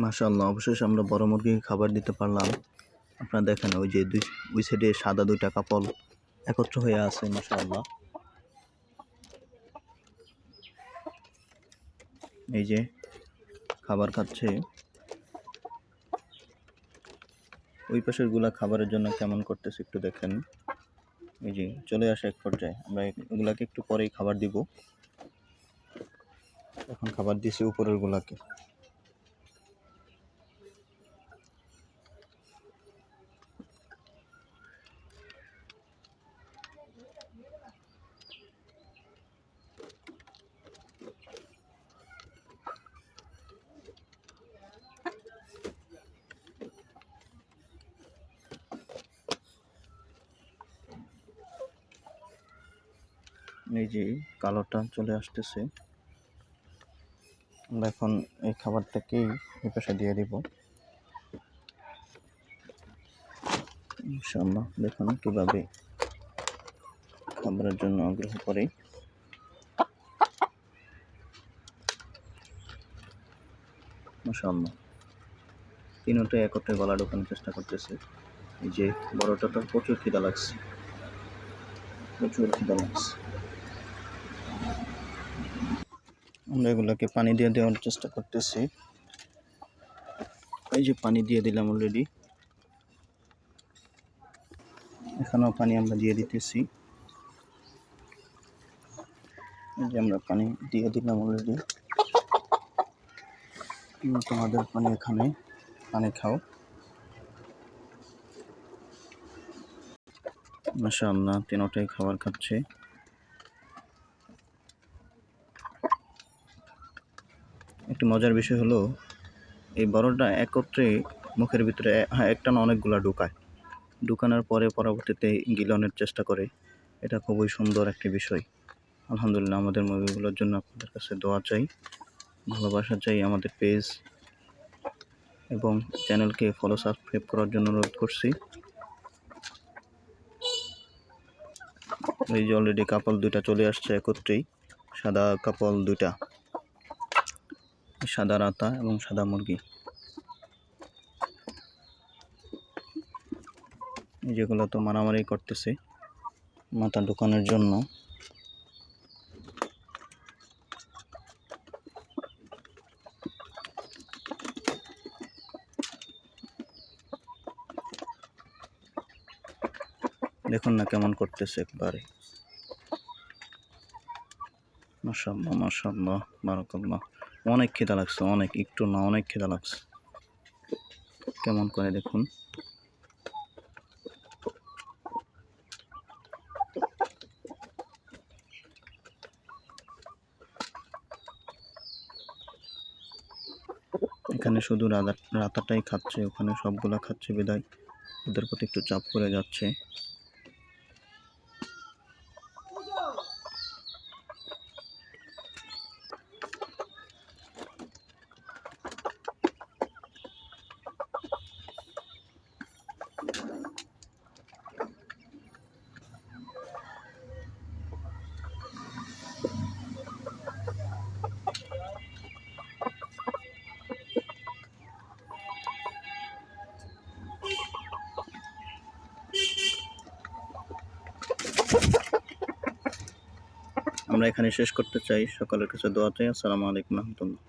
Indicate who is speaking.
Speaker 1: মাশাআল্লাহ, অবশেষে আমরা বড় মুরগিকে খাবার দিতে পারলাম। আপনারা দেখেন ওই যে দুই, ওই সাইডে সাদা দুইটা কাপল একত্র হয়ে আছে, মাশাআল্লাহ। এই যে খাবার খাচ্ছে। ওই পাশেরগুলা খাবারের জন্য কেমন করতেছে একটু দেখেন। এই যে চলে আসে এক পর্যায়ে, আমরা এগুলাকে একটু পরেই খাবার দিব। এখন খাবার দিছি উপরের গুলাকে এই যে কালোটা চলে আসতেছে। আমরা এখন এই খাবারটাকেই পাশে দিয়ে দিব। ইনশাআল্লাহ, দেখুন কীভাবে খাবারের জন্য আগ্রহ করে। মাশাআল্লাহ। তিনটাই একত্রে গলা ঢোকানোর চেষ্টা করতেছে। এই যে বড়টা তো প্রচুর খিদা লাগছে। প্রচুর খিদা লাগছে। আমরা এগুলোকে পানি দিয়ে দেওয়ার চেষ্টা করতেছি। এই যে পানি দিয়ে দিলাম অলরেডি এখানেও পানি আমরা দিয়ে দিতেছি। এই যে আমরা পানি দিয়ে দিলাম অলরেডি তোমাদের পানি এখানে, পানি খাও। মাশাআল্লাহ, তিনটাই খাবার খাচ্ছে। একটি মজার বিষয় হলো, এই বড়টা একত্রে মুখের ভিতরে হ্যাঁ একটা না অনেকগুলা ঢুকায়। ঢুকানোর পরে পরবর্তীতে গিলনের চেষ্টা করে। এটা খুবই সুন্দর একটি বিষয়। আলহামদুলিল্লাহ আমাদের মুভিগুলোর জন্য আপনাদের কাছে দোয়া চাই, ভালোবাসা চাই আমাদের পেজ, এবং চ্যানেলকে ফলো সাবস্ক্রাইব করার জন্য অনুরোধ করছি। এই যে অলরেডি কাপল দুইটা চলে আসছে একত্রেই, সাদা কাপল দুইটা। সাদা রাতা এবং সাদা মুরগি। যেগুলো তো মারামারি করতেছে মাথা ঢুকানোর জন্য। দেখুন না কেমন করতেছে একবারে। মাশাআল্লাহ মাশাআল্লাহ, বারাকাল্লাহ। অনেক খিদা লাগছে, অনেক, একটু না, অনেক খিদা লাগছে। কেমন করে দেখুন। এখানে শুধু রাতা রাতাটাই খাচ্ছে, ওখানে সবগুলা খাচ্ছে বিদায় ওদের প্রতি একটু চাপ পড়ে যাচ্ছে। আমরা এখানে শেষ করতে চাই। সকলের কাছে দোয়া চাই। আসসালামু আলাইকুম রহমতুল্লাহ।